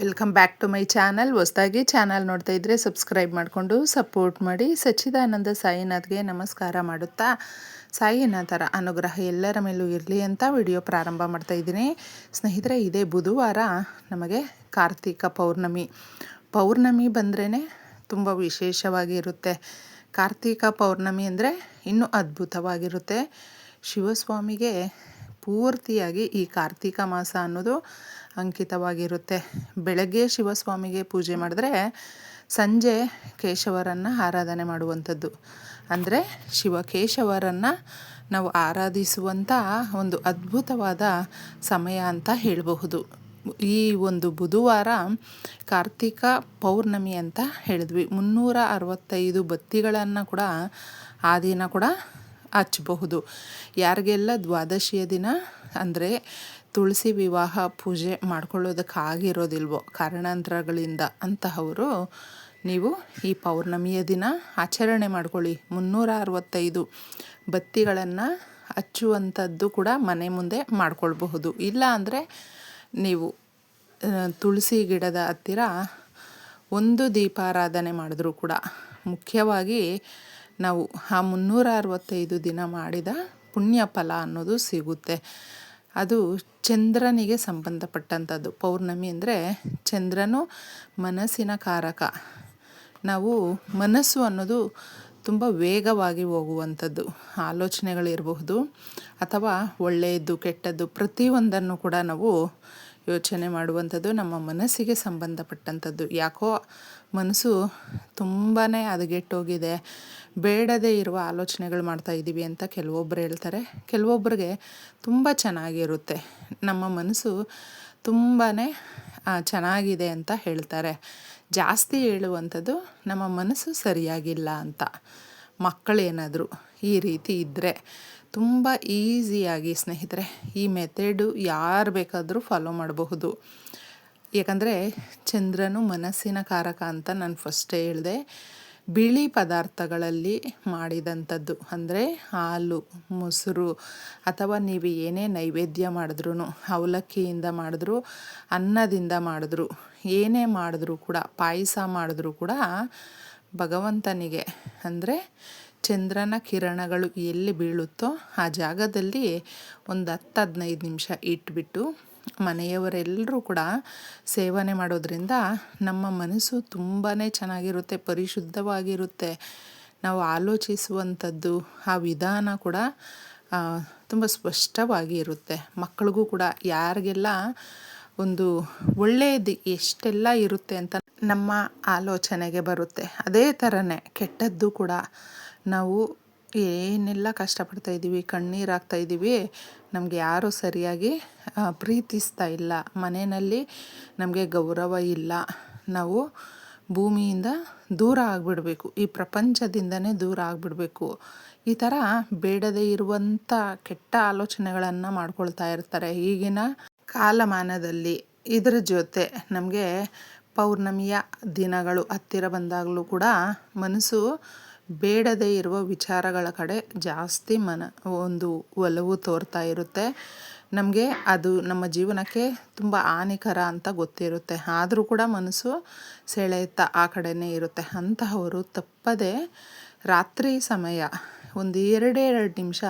Welcome back to my channel ಹೊಸದಾಗಿ channel ನೋಡ್ತಾ ಇದ್ದರೆ ಸಬ್ಸ್ಕ್ರೈಬ್ ಮಾಡಿಕೊಂಡು ಸಪೋರ್ಟ್ ಮಾಡಿ. ಸಚ್ಚಿದಾನಂದ ಸಾಯಿನಾಥ್ಗೆ ನಮಸ್ಕಾರ ಮಾಡುತ್ತಾ. ಸಾಯಿನಾಥರ ಅನುಗ್ರಹ ಎಲ್ಲರ ಮೇಲೂ ಇರಲಿ ಅಂತ ವಿಡಿಯೋ ಪ್ರಾರಂಭ ಮಾಡ್ತಾ ಇದ್ದೀನಿ. ಸ್ನೇಹಿತರೆ, ಇದೇ ಬುಧವಾರ ನಮಗೆ ಕಾರ್ತಿಕ ಪೌರ್ಣಮಿ. ಪೌರ್ಣಮಿ ಬಂದ್ರೇ ತುಂಬ ವಿಶೇಷವಾಗಿರುತ್ತೆ ಕಾರ್ತಿಕ ಪೌರ್ಣಮಿ ಅಂದರೆ ಇನ್ನೂ ಅದ್ಭುತವಾಗಿರುತ್ತೆ. ಶಿವಸ್ವಾಮಿಗೆ ಪೂರ್ತಿಯಾಗಿ ಈ ಕಾರ್ತಿಕ ಮಾಸ ಅನ್ನೋದು ಅಂಕಿತವಾಗಿರುತ್ತೆ. ಬೆಳಗ್ಗೆ ಶಿವಸ್ವಾಮಿಗೆ ಪೂಜೆ ಮಾಡಿದ್ರೆ ಸಂಜೆ ಕೇಶವರನ್ನು ಆರಾಧನೆ ಮಾಡುವಂಥದ್ದು. ಅಂದರೆ ಶಿವಕೇಶವರನ್ನು ನಾವು ಆರಾಧಿಸುವಂಥ ಒಂದು ಅದ್ಭುತವಾದ ಸಮಯ ಅಂತ ಹೇಳಬಹುದು. ಈ ಒಂದು ಬುಧವಾರ ಕಾರ್ತಿಕ ಪೌರ್ಣಮಿ ಅಂತ ಹೇಳಿದ್ವಿ. ಮುನ್ನೂರ ಅರವತ್ತೈದು ಬತ್ತಿಗಳನ್ನು ಕೂಡ ಆ ದಿನ ಕೂಡ ಹಚ್ಚಬಹುದು. ಯಾರಿಗೆಲ್ಲ ದ್ವಾದಶಿಯ ದಿನ ಅಂದರೆ ತುಳಸಿ ವಿವಾಹ ಪೂಜೆ ಮಾಡ್ಕೊಳ್ಳೋದಕ್ಕಾಗಿರೋದಿಲ್ವೋ ಕಾರಣಾಂತರಗಳಿಂದ ಅಂತಹವರು, ನೀವು ಈ ಪೌರ್ಣಮಿಯ ದಿನ ಆಚರಣೆ ಮಾಡ್ಕೊಳ್ಳಿ. ಮುನ್ನೂರ ಅರವತ್ತೈದು ಬತ್ತಿಗಳನ್ನು ಹಚ್ಚುವಂಥದ್ದು ಕೂಡ ಮನೆ ಮುಂದೆ ಮಾಡ್ಕೊಳ್ಬಹುದು. ಇಲ್ಲ ಅಂದರೆ ನೀವು ತುಳಸಿ ಗಿಡದ ಹತ್ತಿರ ಒಂದು ದೀಪಾರಾಧನೆ ಮಾಡಿದ್ರೂ ಕೂಡ ಮುಖ್ಯವಾಗಿ ನಾವು ಆ ಮುನ್ನೂರ ಅರವತ್ತೈದು ದಿನ ಮಾಡಿದ ಪುಣ್ಯ ಫಲ ಅನ್ನೋದು ಸಿಗುತ್ತೆ. ಅದು ಚಂದ್ರನಿಗೆ ಸಂಬಂಧಪಟ್ಟಂಥದ್ದು. ಪೌರ್ಣಮಿ ಅಂದರೆ ಚಂದ್ರನು ಮನಸ್ಸಿನ ಕಾರಕ. ನಾವು ಮನಸ್ಸು ಅನ್ನೋದು ತುಂಬ ವೇಗವಾಗಿ ಹೋಗುವಂಥದ್ದು. ಆಲೋಚನೆಗಳಿರಬಹುದು ಅಥವಾ ಒಳ್ಳೆಯದು ಕೆಟ್ಟದ್ದು ಪ್ರತಿಯೊಂದನ್ನು ಕೂಡ ನಾವು ಯೋಚನೆ ಮಾಡುವಂಥದ್ದು ನಮ್ಮ ಮನಸ್ಸಿಗೆ ಸಂಬಂಧಪಟ್ಟಂಥದ್ದು. ಯಾಕೋ ಮನಸ್ಸು ತುಂಬಾ ಹದಗೆಟ್ಟೋಗಿದೆ. ಬೇಡದೇ ಇರುವ ಆಲೋಚನೆಗಳು ಮಾಡ್ತಾ ಇದ್ದೀವಿ ಅಂತ ಕೆಲವೊಬ್ಬರು ಹೇಳ್ತಾರೆ. ಕೆಲವೊಬ್ಬರಿಗೆ ತುಂಬ ಚೆನ್ನಾಗಿರುತ್ತೆ. ನಮ್ಮ ಮನಸ್ಸು ತುಂಬಾ ಚೆನ್ನಾಗಿದೆ ಅಂತ ಹೇಳ್ತಾರೆ. ಜಾಸ್ತಿ ಹೇಳುವಂಥದ್ದು ನಮ್ಮ ಮನಸ್ಸು ಸರಿಯಾಗಿಲ್ಲ ಅಂತ. ಮಕ್ಕಳೇನಾದರೂ ಈ ರೀತಿ ಇದ್ದರೆ ತುಂಬ ಈಸಿಯಾಗಿ ಸ್ನೇಹಿತರೆ, ಈ ಮೆಥಡು ಯಾರು ಬೇಕಾದರೂ ಫಾಲೋ ಮಾಡಬಹುದು. ಯಾಕಂದರೆ ಚಂದ್ರನು ಮನಸ್ಸಿನ ಕಾರಕ ಅಂತ ನಾನು ಫಸ್ಟೇ ಹೇಳಿದೆ. ಬಿಳಿ ಪದಾರ್ಥಗಳಲ್ಲಿ ಮಾಡಿದಂಥದ್ದು, ಅಂದರೆ ಹಾಲು, ಮೊಸರು, ಅಥವಾ ನೀವು ಏನೇ ನೈವೇದ್ಯ ಮಾಡಿದ್ರೂ ಅವಲಕ್ಕಿಯಿಂದ ಮಾಡಿದ್ರು, ಅನ್ನದಿಂದ ಮಾಡಿದ್ರು, ಏನೇ ಮಾಡಿದ್ರೂ ಕೂಡ, ಪಾಯಸ ಮಾಡಿದ್ರೂ ಕೂಡ ಭಗವಂತನಿಗೆ, ಅಂದರೆ ಚಂದ್ರನ ಕಿರಣಗಳು ಎಲ್ಲಿ ಬೀಳುತ್ತೋ ಆ ಜಾಗದಲ್ಲಿ ಒಂದು ಹತ್ತು ಹದಿನೈದು ನಿಮಿಷ ಇಟ್ಬಿಟ್ಟು ಮನೆಯವರೆಲ್ಲರೂ ಕೂಡ ಸೇವನೆ ಮಾಡೋದ್ರಿಂದ ನಮ್ಮ ಮನಸ್ಸು ತುಂಬಾ ಚೆನ್ನಾಗಿರುತ್ತೆ, ಪರಿಶುದ್ಧವಾಗಿರುತ್ತೆ. ನಾವು ಆಲೋಚಿಸುವಂಥದ್ದು, ಆ ವಿಧಾನ ಕೂಡ ತುಂಬ ಸ್ಪಷ್ಟವಾಗಿ ಇರುತ್ತೆ. ಮಕ್ಕಳಿಗೂ ಕೂಡ ಯಾರಿಗೆಲ್ಲ ಒಂದು ಒಳ್ಳೆಯದು ಎಷ್ಟೆಲ್ಲ ಇರುತ್ತೆ ಅಂತ ನಮ್ಮ ಆಲೋಚನೆಗೆ ಬರುತ್ತೆ. ಅದೇ ಥರನೇ ಕೆಟ್ಟದ್ದು ಕೂಡ ನಾವು ಏನೆಲ್ಲ ಕಷ್ಟಪಡ್ತಾ ಇದ್ದೀವಿ, ಕಣ್ಣೀರು ಇದ್ದೀವಿ, ನಮಗೆ ಯಾರೂ ಸರಿಯಾಗಿ ಪ್ರೀತಿಸ್ತಾ ಇಲ್ಲ. ಮನೆಯಲ್ಲಿ ನಮಗೆ ಗೌರವ ಇಲ್ಲ. ನಾವು ಭೂಮಿಯಿಂದ ದೂರ ಆಗಿಬಿಡ್ಬೇಕು. ಈ ಪ್ರಪಂಚದಿಂದನೇ ದೂರ ಆಗಿಬಿಡಬೇಕು. ಈ ಥರ ಬೇಡದೇ ಇರುವಂಥ ಕೆಟ್ಟ ಆಲೋಚನೆಗಳನ್ನು ಮಾಡ್ಕೊಳ್ತಾ ಇರ್ತಾರೆ ಈಗಿನ ಕಾಲಮಾನದಲ್ಲಿ. ಇದರ ಜೊತೆ ನಮಗೆ ಪೌರ್ಣಮಿಯ ದಿನಗಳು ಹತ್ತಿರ ಬಂದಾಗಲೂ ಕೂಡ ಮನಸ್ಸು ಬೇಡದೇ ಇರುವ ವಿಚಾರಗಳ ಕಡೆ ಜಾಸ್ತಿ ಮನ, ಒಂದು ಒಲವು ತೋರ್ತಾ ಇರುತ್ತೆ. ನಮಗೆ ಅದು ನಮ್ಮ ಜೀವನಕ್ಕೆ ತುಂಬ ಹಾನಿಕರ ಅಂತ ಗೊತ್ತಿರುತ್ತೆ. ಆದರೂ ಕೂಡ ಮನಸ್ಸು ಸೆಳೆಯುತ್ತಾ ಆ ಕಡೆನೇ ಇರುತ್ತೆ. ಅಂತಹವರು ತಪ್ಪದೆ ರಾತ್ರಿ ಸಮಯ, ಒಂದು ಎರಡೆರಡು ನಿಮಿಷ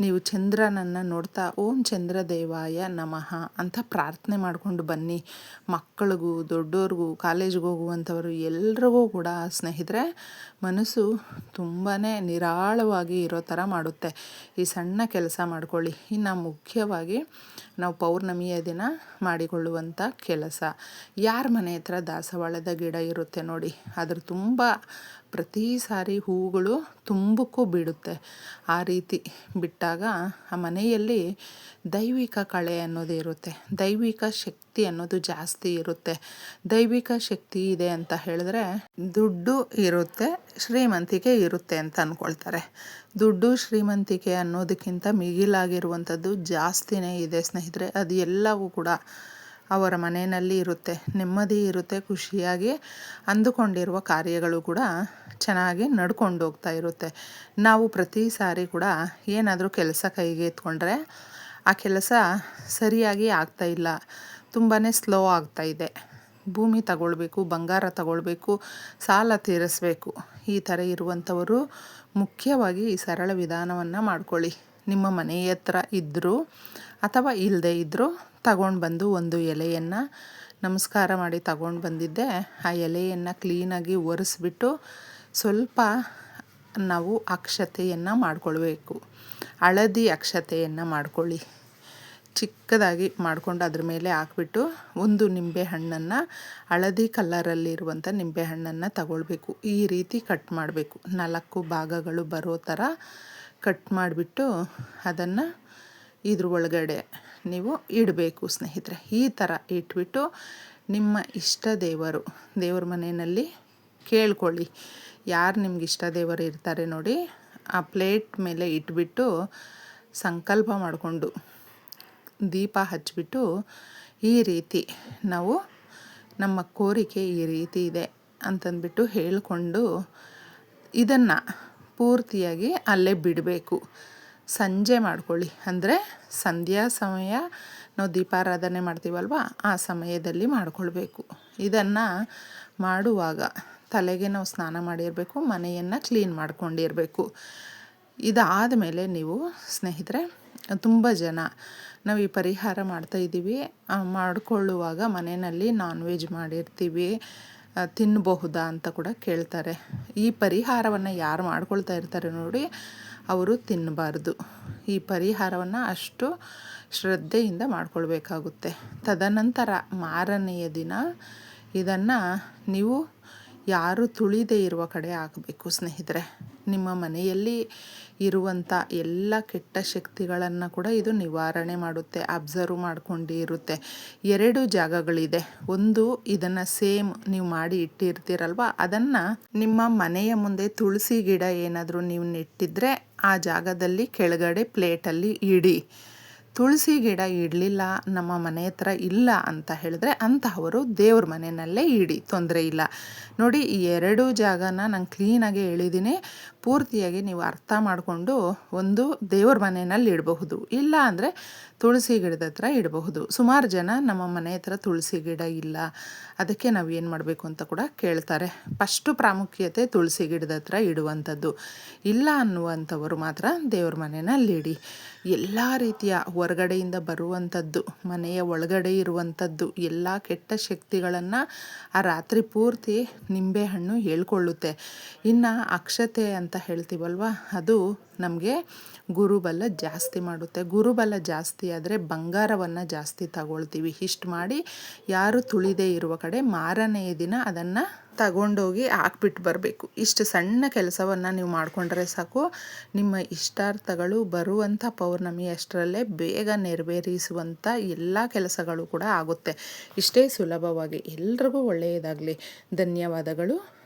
ನೀವು ಚಂದ್ರನನ್ನು ನೋಡ್ತಾ, ಓಂ ಚಂದ್ರದೇವಾಯ ನಮಃ ಅಂತ ಪ್ರಾರ್ಥನೆ ಮಾಡಿಕೊಂಡು ಬನ್ನಿ. ಮಕ್ಕಳಿಗೂ ದೊಡ್ಡವ್ರಿಗೂ ಕಾಲೇಜ್ಗೆ ಹೋಗುವಂಥವರು ಎಲ್ರಿಗೂ ಕೂಡ ಸ್ನೇಹಿತರೆ, ಮನಸ್ಸು ತುಂಬಾ ನಿರಾಳವಾಗಿ ಇರೋ ಥರ ಮಾಡುತ್ತೆ. ಈ ಸಣ್ಣ ಕೆಲಸ ಮಾಡ್ಕೊಳ್ಳಿ. ಇನ್ನು ಮುಖ್ಯವಾಗಿ ನಾವು ಪೌರ್ಣಮಿಯ ದಿನ ಮಾಡಿಕೊಳ್ಳುವಂಥ ಕೆಲಸ. ಯಾರ ಮನೆ ಹತ್ರ ದಾಸವಾಳದ ಗಿಡ ಇರುತ್ತೆ ನೋಡಿ. ಅದ್ರ ತುಂಬ ಪ್ರತಿ ಸಾರಿ ಹೂಗಳು ತುಂಬಕ್ಕೂ ಬಿಡುತ್ತೆ ಆ ರೀತಿ ಬಿಟ್ಟಾಗ ಆ ಮನೆಯಲ್ಲಿ ದೈವಿಕ ಕಳೆ ಅನ್ನೋದು ಇರುತ್ತೆ. ದೈವಿಕ ಶಕ್ತಿ ಅನ್ನೋದು ಜಾಸ್ತಿ ಇರುತ್ತೆ. ದೈವಿಕ ಶಕ್ತಿ ಇದೆ ಅಂತ ಹೇಳಿದ್ರೆ ದುಡ್ಡು ಇರುತ್ತೆ, ಶ್ರೀಮಂತಿಕೆ ಇರುತ್ತೆ ಅಂತ ಅಂದ್ಕೊಳ್ತಾರೆ ದುಡ್ಡು, ಶ್ರೀಮಂತಿಕೆ ಅನ್ನೋದಕ್ಕಿಂತ ಮಿಗಿಲಾಗಿರುವಂಥದ್ದು ಜಾಸ್ತಿನೇ ಇದೆ ಸ್ನೇಹಿತರೆ. ಅದು ಎಲ್ಲವೂ ಕೂಡ ಅವರ ಮನೆಯಲ್ಲಿ ಇರುತ್ತೆ, ನೆಮ್ಮದಿ ಇರುತ್ತೆ, ಖುಷಿಯಾಗಿ ಅಂದುಕೊಂಡಿರುವ ಕಾರ್ಯಗಳು ಕೂಡ ಚೆನ್ನಾಗಿ ನಡ್ಕೊಂಡು ಹೋಗ್ತಾ ಇರುತ್ತೆ. ನಾವು ಪ್ರತಿ ಸಾರಿ ಕೂಡ ಏನಾದರೂ ಕೆಲಸ ಕೈಗೆ ಎತ್ಕೊಂಡ್ರೆ ಆ ಕೆಲಸ ಸರಿಯಾಗಿ ಆಗ್ತಾ ಇಲ್ಲ. ತುಂಬಾ ಸ್ಲೋ ಆಗ್ತಾ ಇದೆ. ಭೂಮಿ ತಗೊಳ್ಬೇಕು, ಬಂಗಾರ ತಗೊಳ್ಬೇಕು, ಸಾಲ ತೀರಿಸ್ಬೇಕು. ಈ ಥರ ಇರುವಂಥವರು ಮುಖ್ಯವಾಗಿ ಈ ಸರಳ ವಿಧಾನವನ್ನು ಮಾಡ್ಕೊಳ್ಳಿ. ನಿಮ್ಮ ಮನೆ ಹತ್ರ ಇದ್ದರೂ ಅಥವಾ ಇಲ್ಲದೆ ಇದ್ದರೂ ತಗೊಂಡು ಬಂದು ಒಂದು ಎಲೆಯನ್ನು ನಮಸ್ಕಾರ ಮಾಡಿ ತಗೊಂಡು ಬಂದಿದ್ದೆ. ಆ ಎಲೆಯನ್ನು ಕ್ಲೀನಾಗಿ ಒರೆಸ್ಬಿಟ್ಟು ಸ್ವಲ್ಪ ನಾವು ಅಕ್ಷತೆಯನ್ನು ಮಾಡಿಕೊಳ್ಬೇಕು. ಹಳದಿ ಅಕ್ಷತೆಯನ್ನು ಮಾಡ್ಕೊಳ್ಳಿ. ಚಿಕ್ಕದಾಗಿ ಮಾಡಿಕೊಂಡು ಅದ್ರ ಮೇಲೆ ಹಾಕ್ಬಿಟ್ಟು ಒಂದು ನಿಂಬೆ ಹಣ್ಣನ್ನು ಹಳದಿ ಕಲ್ಲರಲ್ಲಿರುವಂಥ ನಿಂಬೆ ಹಣ್ಣನ್ನು ತಗೊಳ್ಬೇಕು. ಈ ರೀತಿ ಕಟ್ ಮಾಡಬೇಕು. ನಾಲ್ಕು ಭಾಗಗಳು ಬರೋ ಥರ ಕಟ್ ಮಾಡಿಬಿಟ್ಟು ಅದನ್ನು ಇದ್ರ ಒಳಗಡೆ ನೀವು ಇಡಬೇಕು ಸ್ನೇಹಿತರೆ. ಈ ಥರ ಇಟ್ಬಿಟ್ಟು ನಿಮ್ಮ ಇಷ್ಟ ದೇವರು, ದೇವ್ರ ಮನೆಯಲ್ಲಿ ಕೇಳ್ಕೊಳ್ಳಿ. ಯಾರು ನಿಮ್ಗೆ ಇಷ್ಟ ದೇವರು ಇರ್ತಾರೆ ನೋಡಿ, ಆ ಪ್ಲೇಟ್ ಮೇಲೆ ಇಟ್ಬಿಟ್ಟು ಸಂಕಲ್ಪ ಮಾಡಿಕೊಂಡು ದೀಪ ಹಚ್ಚಿಬಿಟ್ಟು ಈ ರೀತಿ ನಾವು ನಮ್ಮ ಕೋರಿಕೆ ಈ ರೀತಿ ಇದೆ ಅಂತಂದ್ಬಿಟ್ಟು ಹೇಳಿಕೊಂಡು ಇದನ್ನು ಪೂರ್ತಿಯಾಗಿ ಅಲ್ಲೇ ಬಿಡಬೇಕು. ಸಂಜೆ ಮಾಡ್ಕೊಳ್ಳಿ. ಅಂದರೆ ಸಂಧ್ಯಾ ಸಮಯ ನಾವು ದೀಪಾರಾಧನೆ ಮಾಡ್ತೀವಲ್ವ, ಆ ಸಮಯದಲ್ಲಿ ಮಾಡಿಕೊಳ್ಬೇಕು. ಇದನ್ನು ಮಾಡುವಾಗ ತಲೆಗೆ ನಾವು ಸ್ನಾನ ಮಾಡಿರಬೇಕು, ಮನೆಯನ್ನು ಕ್ಲೀನ್ ಮಾಡ್ಕೊಂಡಿರಬೇಕು. ಇದಾದ ಮೇಲೆ ನೀವು ಸ್ನೇಹಿತರೆ, ತುಂಬ ಜನ ನಾವು ಈ ಪರಿಹಾರ ಮಾಡ್ತಾಯಿದ್ದೀವಿ ಮಾಡಿಕೊಳ್ಳುವಾಗ ಮನೆಯಲ್ಲಿ ನಾನ್ ವೆಜ್ ಮಾಡಿರ್ತೀವಿ. ತಿನ್ನಬಹುದಾ ಅಂತ ಕೂಡ ಕೇಳ್ತಾರೆ. ಈ ಪರಿಹಾರವನ್ನು ಯಾರು ಮಾಡ್ಕೊಳ್ತಾ ಇರ್ತಾರೆ ನೋಡಿ, ಅವರು ತಿನ್ನಬಾರ್ದು ಈ ಪರಿಹಾರವನ್ನು ಅಷ್ಟು ಶ್ರದ್ಧೆಯಿಂದ ಮಾಡ್ಕೊಳ್ಬೇಕಾಗುತ್ತೆ. ತದನಂತರ ಮಾರನೆಯ ದಿನ, ಇದನ್ನು ನೀವು ಯಾರು ತುಳಿದೇ ಇರುವ ಕಡೆ ಹಾಕಬೇಕು ಸ್ನೇಹಿತರೆ. ನಿಮ್ಮ ಮನೆಯಲ್ಲಿ ಇರುವಂಥ ಎಲ್ಲ ಕೆಟ್ಟ ಶಕ್ತಿಗಳನ್ನು ಕೂಡ ಇದು ನಿವಾರಣೆ ಮಾಡುತ್ತೆ ಅಬ್ಸರ್ವ್ ಮಾಡ್ಕೊಂಡು ಇರುತ್ತೆ. ಎರಡು ಜಾಗಗಳಿದೆ. ಒಂದು ಇದನ್ನು ಸೇಮ್ ನೀವು ಮಾಡಿ ಇಟ್ಟಿರ್ತೀರಲ್ವ? ಅದನ್ನು ನಿಮ್ಮ ಮನೆಯ ಮುಂದೆ ತುಳಸಿ ಗಿಡ ಏನಾದರೂ ನೀವು ನೆಟ್ಟಿದ್ರೆ ಆ ಜಾಗದಲ್ಲಿ ಕೆಳಗಡೆ ಪ್ಲೇಟಲ್ಲಿ ಇಡಿ. ತುಳಸಿ ಗಿಡ ಇಡಲಿಲ್ಲ, ನಮ್ಮ ಮನೆ ಹತ್ರ ಇಲ್ಲ ಅಂತ ಹೇಳಿದ್ರೆ ಅಂತಹವರು ದೇವ್ರ ಮನೆಯಲ್ಲೇ ಇಡಿ, ತೊಂದರೆ ಇಲ್ಲ. ನೋಡಿ, ಈ ಎರಡೂ ಜಾಗನ ನಾನು ಕ್ಲೀನಾಗಿ ಹೇಳಿದ್ದೀನಿ ಪೂರ್ತಿಯಾಗಿ ನೀವು ಅರ್ಥ ಮಾಡಿಕೊಂಡು ಒಂದು ದೇವ್ರ ಮನೆಯಲ್ಲಿ ಇಡಬಹುದು. ಇಲ್ಲ ಅಂದರೆ ತುಳಸಿ ಗಿಡದ ಹತ್ರ ಇಡಬಹುದು. ಸುಮಾರು ಜನ ನಮ್ಮ ಮನೆ ಹತ್ರ ತುಳಸಿ ಗಿಡ ಇಲ್ಲ. ಅದಕ್ಕೆ ನಾವು ಏನು ಮಾಡಬೇಕು ಅಂತ ಕೂಡ ಕೇಳ್ತಾರೆ. ಫಸ್ಟು ಪ್ರಾಮುಖ್ಯತೆ ತುಳಸಿ ಗಿಡದ ಹತ್ರ ಇಡುವಂಥದ್ದು. ಇಲ್ಲ ಅನ್ನುವಂಥವರು ಮಾತ್ರ ದೇವ್ರ ಮನೆಯಲ್ಲಿ ಇಡಿ. ಎಲ್ಲ ರೀತಿಯ ಹೊರಗಡೆಯಿಂದ ಬರುವಂಥದ್ದು, ಮನೆಯ ಒಳಗಡೆ ಇರುವಂಥದ್ದು, ಎಲ್ಲ ಕೆಟ್ಟ ಶಕ್ತಿಗಳನ್ನು ಆ ರಾತ್ರಿ ಪೂರ್ತಿ ನಿಂಬೆಹಣ್ಣು ಹೇಳ್ಕೊಳ್ಳುತ್ತೆ. ಇನ್ನು ಅಕ್ಷತೆ ಅಂತ ಹೇಳ್ತೀವಲ್ವ? ಅದು ನಮಗೆ ಗುರುಬಲ ಜಾಸ್ತಿ ಮಾಡುತ್ತೆ. ಗುರುಬಲ ಜಾಸ್ತಿ ಆದರೆ ಬಂಗಾರವನ್ನು ಜಾಸ್ತಿ ತಗೊಳ್ತೀವಿ. ಇಷ್ಟು ಮಾಡಿ ಯಾರು ತುಳಿದೇ ಇರುವ ಕಡೆ ಮಾರನೆಯ ದಿನ ಅದನ್ನು ತಗೊಂಡೋಗಿ ಹಾಕ್ಬಿಟ್ಟು ಬರಬೇಕು. ಇಷ್ಟು ಸಣ್ಣ ಕೆಲಸವನ್ನು ನೀವು ಮಾಡಿಕೊಂಡ್ರೆ ಸಾಕು. ನಿಮ್ಮ ಇಷ್ಟಾರ್ಥಗಳು ಬರುವಂಥ ಪೌರ್ಣಮಿ ಅಷ್ಟರಲ್ಲೇ ಬೇಗ ನೆರವೇರಿಸುವಂಥ ಎಲ್ಲ ಕೆಲಸಗಳು ಕೂಡ ಆಗುತ್ತೆ. ಇಷ್ಟೇ ಸುಲಭವಾಗಿ. ಎಲ್ರಿಗೂ ಒಳ್ಳೆಯದಾಗಲಿ. ಧನ್ಯವಾದಗಳು.